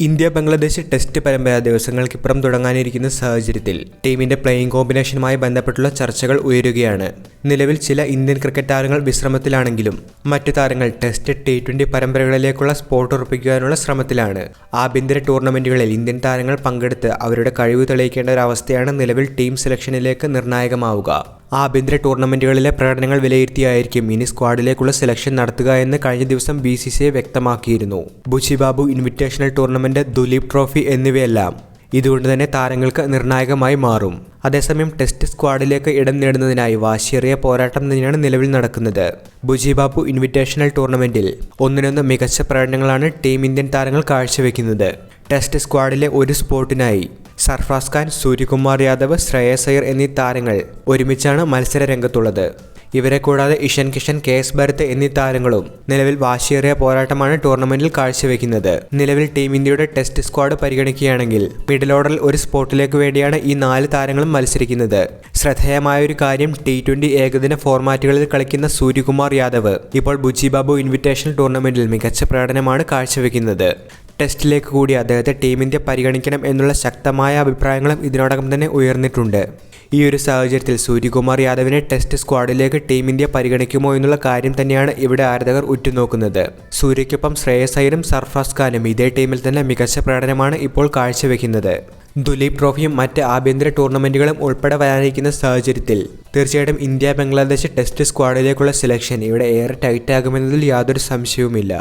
India Bangladesh test പരമ്പര ദിവസങ്ങൾക്കിപ്പുറം തുടങ്ങാനിരിക്കുന്ന സാഹചര്യത്തിൽ ടീമിന്റെ പ്ലേയിംഗ് കോമ്പിനേഷനുമായി ബന്ധപ്പെട്ടുള്ള ചർച്ചകൾ ഉയരുകയാണ്. നിലവിൽ ചില ഇന്ത്യൻ ക്രിക്കറ്റ് താരങ്ങൾ വിശ്രമത്തിലാണെങ്കിലും മറ്റു താരങ്ങൾ ടെസ്റ്റ് ടി ട്വന്റി പരമ്പരകളിലേക്കുള്ള സ്പോട്ട് ഉറപ്പിക്കാനുള്ള ശ്രമത്തിലാണ്. ആഭ്യന്തര ടൂർണമെന്റുകളിൽ ഇന്ത്യൻ താരങ്ങൾ പങ്കെടുത്ത് അവരുടെ കഴിവ് തെളിയിക്കേണ്ട ഒരു അവസ്ഥയാണ് നിലവിൽ ടീം സെലക്ഷനിലേക്ക് നിർണായകമാവുക. ആഭ്യന്തര ടൂർണമെന്റുകളിലെ പ്രകടനങ്ങൾ വിലയിരുത്തിയായിരിക്കും ഇനി സ്ക്വാഡിലേക്കുള്ള സെലക്ഷൻ നടത്തുക എന്ന് കഴിഞ്ഞ ദിവസം ബി സി സി വ്യക്തമാക്കിയിരുന്നു. Buchibabu invitational tournament Duleep trophy എന്നിവയെല്ലാം ഇതുകൊണ്ട് തന്നെ താരങ്ങൾക്ക് നിർണായകമായി മാറും. അതേസമയം ടെസ്റ്റ് സ്ക്വാഡിലേക്ക് ഇടം നേടുന്നതിനായി വാശിയേറിയ പോരാട്ടം തന്നെയാണ് നിലവിൽ നടക്കുന്നത്. ബുജിബാബു ഇൻവിറ്റേഷണൽ ടൂർണമെന്റിൽ ഒന്നിനൊന്ന് മികച്ച പ്രകടനങ്ങളാണ് ടീം ഇന്ത്യൻ താരങ്ങൾ കാഴ്ചവെക്കുന്നത്. ടെസ്റ്റ് സ്ക്വാഡിലെ ഒരു സ്പോട്ടിനായി സർഫാസ് ഖാൻ സൂര്യകുമാർ യാദവ് ശ്രേയസ് അയ്യർ എന്നീ താരങ്ങൾ ഒരുമിച്ചാണ് മത്സര രംഗത്തുള്ളത് ഇവരെ കൂടാതെ ഇഷൻ കിഷൻ കെ എസ് ഭരത് എന്നീ താരങ്ങളും നിലവിൽ വാശിയേറിയ പോരാട്ടമാണ് ടൂർണമെന്റിൽ കാഴ്ചവെക്കുന്നത്. നിലവിൽ ടീം ഇന്ത്യയുടെ ടെസ്റ്റ് സ്ക്വാഡ് പരിഗണിക്കുകയാണെങ്കിൽ മിഡിൽ ഓർഡറിൽ ഒരു സ്പോട്ടിലേക്ക് വേണ്ടിയാണ് ഈ നാല് താരങ്ങളും മത്സരിക്കുന്നത്. ശ്രദ്ധേയമായ ഒരു കാര്യം ടി ട്വന്റി ഏകദിന ഫോർമാറ്റുകളിൽ കളിക്കുന്ന സൂര്യകുമാർ യാദവ്. ഇപ്പോൾ ബുജിബാബു ഇൻവിറ്റേഷണൽ ടൂർണമെന്റിൽ മികച്ച പ്രകടനമാണ് കാഴ്ചവെക്കുന്നത്. ടെസ്റ്റിലേക്ക് കൂടി അദ്ദേഹത്തെ ടീം ഇന്ത്യ പരിഗണിക്കണം എന്നുള്ള ശക്തമായ അഭിപ്രായങ്ങളും ഇതിനോടകം തന്നെ ഉയർന്നിട്ടുണ്ട്. ഈ ഒരു സാഹചര്യത്തിൽ സൂര്യകുമാർ യാദവിനെ ടെസ്റ്റ് സ്ക്വാഡിലേക്ക് ടീം ഇന്ത്യ പരിഗണിക്കുമോ എന്നുള്ള കാര്യം തന്നെയാണ് ഇവിടെ ആരാധകർ ഉറ്റുനോക്കുന്നത്. സൂര്യയ്ക്കൊപ്പം ശ്രേയസ് അയ്യരും സർഫാസ് ഖാനും ഇതേ ടീമിൽ തന്നെ മികച്ച പ്രകടനമാണ് ഇപ്പോൾ കാഴ്ചവെക്കുന്നത്. ദുലീപ് ട്രോഫിയും മറ്റ് ആഭ്യന്തര ടൂർണമെന്റുകളും ഉൾപ്പെടെ വരാനിരിക്കുന്ന സാഹചര്യത്തിൽ തീർച്ചയായിട്ടും ഇന്ത്യ ബംഗ്ലാദേശ് ടെസ്റ്റ് സ്ക്വാഡിലേക്കുള്ള സെലക്ഷൻ ഇവിടെ ഏറെ ടൈറ്റ് ആകുമെന്നതിൽ യാതൊരു സംശയവുമില്ല.